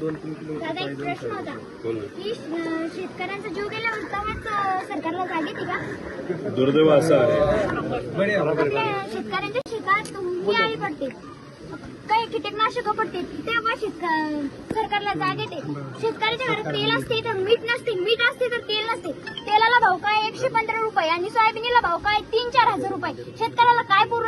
दोन तीन किलोमीटर दादा एक प्रश्न होता. की अं, शेतकऱ्यांचा जीव गेला सरकारला जाग येते का? दुर्दैव असं आहे. आपल्या शेतकऱ्यांच्या शेतात मी आळी पडते. काही कीटकनाशक पडते. तेव्हा शेतक सरकारला जाग येते शेतकऱ्याच्या घरात तेल असते तर मीठ नसते. मीठ असते तर तेल नसते. तेलाला भाव काय? एकशे पंधरा रुपये. आणि सोयाबीनला भाव काय? तीन चार हजार रुपये. शेतकऱ्याला काय पुरू राहिले